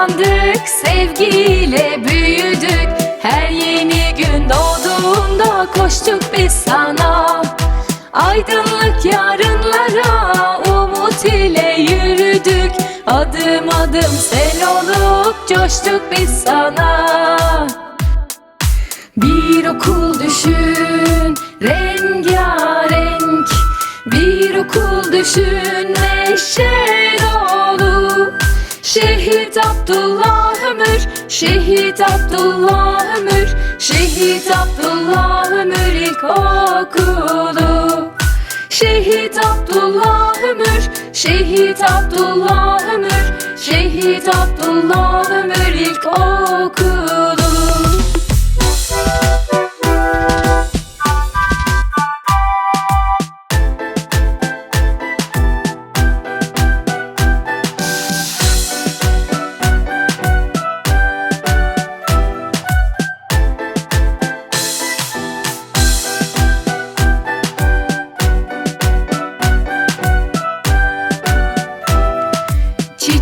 uyandık Sevgiyle büyüdük. Her yeni gün doğduğunda Koştuk biz sana. Aydınlık yarınlara Umut ile yürüdük. Adım adım sel olup Coştuk biz sana. Bir okul düşün Rengarenk. Bir okul düşün Abdullah Ömür Şehit Abdullah Ömür Şehit Abdullah Ömür İlkokulu Şehit Abdullah Ömür Şehit Abdullah Ömür Şehit Abdullah Ömür İlkokulu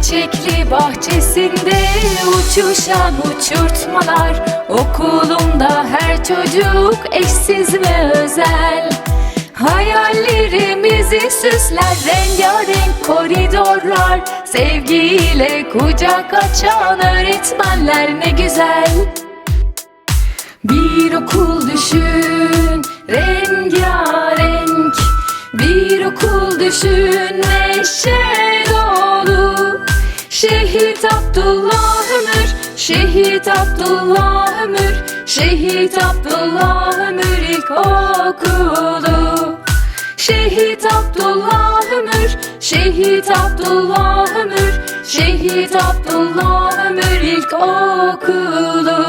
Çiçekli bahçesinde uçuşan uçurtmalar. Okulumda her çocuk eşsiz ve özel. Hayallerimizi süsler rengarenk koridorlar. Sevgiyle kucak açan öğretmenler ne güzel. Bir okul düşün rengarenk. Bir okul düşün neşe Şehit Abdullah Ömür Şehit Abdullah Ömür Şehit Abdullah Ömür İlkokulu. Şehit Abdullah Ömür Şehit Abdullah Ömür Şehit Abdullah Ömür İlkokulu